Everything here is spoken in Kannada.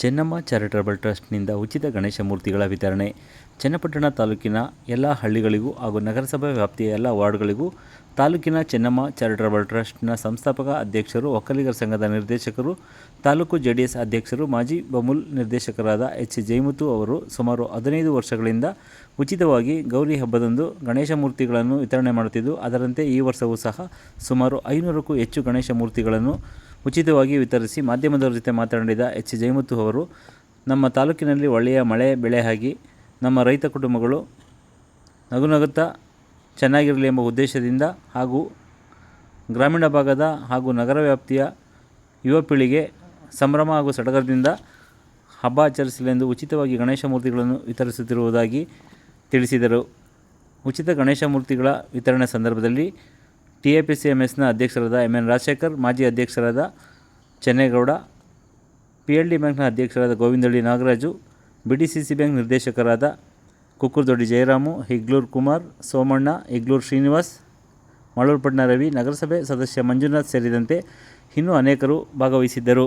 ಚೆನ್ನಮ್ಮ ಚಾರಿಟಬಲ್ ಟ್ರಸ್ಟ್ನಿಂದ ಉಚಿತ ಗಣೇಶ ಮೂರ್ತಿಗಳ ವಿತರಣೆ. ಚನ್ನಪಟ್ಟಣ ತಾಲೂಕಿನ ಎಲ್ಲ ಹಳ್ಳಿಗಳಿಗೂ ಹಾಗೂ ನಗರಸಭೆ ವ್ಯಾಪ್ತಿಯ ಎಲ್ಲ ವಾರ್ಡ್ಗಳಿಗೂ ತಾಲೂಕಿನ ಚೆನ್ನಮ್ಮ ಚಾರಿಟಬಲ್ ಟ್ರಸ್ಟ್ನ ಸಂಸ್ಥಾಪಕ ಅಧ್ಯಕ್ಷರು, ಒಕ್ಕಲಿಗರ ಸಂಘದ ನಿರ್ದೇಶಕರು, ತಾಲೂಕು ಜೆ ಡಿ ಎಸ್ ಅಧ್ಯಕ್ಷರು, ಮಾಜಿ ಬಮುಲ್ ನಿರ್ದೇಶಕರಾದ ಎಚ್. ಜಯಮುತು ಅವರು ಸುಮಾರು ಹದಿನೈದು ವರ್ಷಗಳಿಂದ ಉಚಿತವಾಗಿ ಗೌರಿ ಹಬ್ಬದಂದು ಗಣೇಶ ಮೂರ್ತಿಗಳನ್ನು ವಿತರಣೆ ಮಾಡುತ್ತಿದ್ದು, ಅದರಂತೆ ಈ ವರ್ಷವೂ ಸಹ ಸುಮಾರು ಐನೂರಕ್ಕೂ ಹೆಚ್ಚು ಗಣೇಶ ಮೂರ್ತಿಗಳನ್ನು ಉಚಿತವಾಗಿ ವಿತರಿಸಿ ಮಾಧ್ಯಮದವರ ಜೊತೆ ಮಾತನಾಡಿದ ಎಚ್ ಜಯಮುತ್ತು ಅವರು, ನಮ್ಮ ತಾಲೂಕಿನಲ್ಲಿ ಒಳ್ಳೆಯ ಮಳೆ, ಬೆಳೆ ಆಗಿ ನಮ್ಮ ರೈತ ಕುಟುಂಬಗಳು ನಗುನಗುತ್ತಾ ಚೆನ್ನಾಗಿರಲಿ ಎಂಬ ಉದ್ದೇಶದಿಂದ ಹಾಗೂ ಗ್ರಾಮೀಣ ಭಾಗದ ಹಾಗೂ ನಗರ ವ್ಯಾಪ್ತಿಯ ಯುವ ಪೀಳಿಗೆ ಸಂಭ್ರಮ ಹಾಗೂ ಸಡಗರದಿಂದ ಹಬ್ಬ ಆಚರಿಸಲೆಂದು ಉಚಿತವಾಗಿ ಗಣೇಶ ಮೂರ್ತಿಗಳನ್ನು ವಿತರಿಸುತ್ತಿರುವುದಾಗಿ ತಿಳಿಸಿದರು. ಉಚಿತ ಗಣೇಶ ಮೂರ್ತಿಗಳ ವಿತರಣೆ ಸಂದರ್ಭದಲ್ಲಿ T A P C M ಎಸ್ನ ಅಧ್ಯಕ್ಷರಾದ ಎಂ ಎನ್ ರಾಜಶೇಖರ್, ಮಾಜಿ ಅಧ್ಯಕ್ಷರಾದ ಚೆನ್ನೇಗೌಡ ಪಿ ಎಲ್ ಡಿ ಬ್ಯಾಂಕ್ನ ಅಧ್ಯಕ್ಷರಾದ Govindahalli Nagaraju B D C C bank ನಿರ್ದೇಶಕರಾದ ಕುಕ್ಕುರ್ದೊಡ್ಡಿ ಜಯರಾಮು, ಹಿಗ್ಲೂರ್ ಕುಮಾರ್, ಸೋಮಣ್ಣ, ಹಿಗ್ಲೂರ್ ಶ್ರೀನಿವಾಸ್, ಮಳೂರ್ಪಟ್ಟಣ ರವಿ, ನಗರಸಭೆ ಸದಸ್ಯ ಮಂಜುನಾಥ್ ಸೇರಿದಂತೆ ಇನ್ನೂ ಅನೇಕರು ಭಾಗವಹಿಸಿದ್ದರು.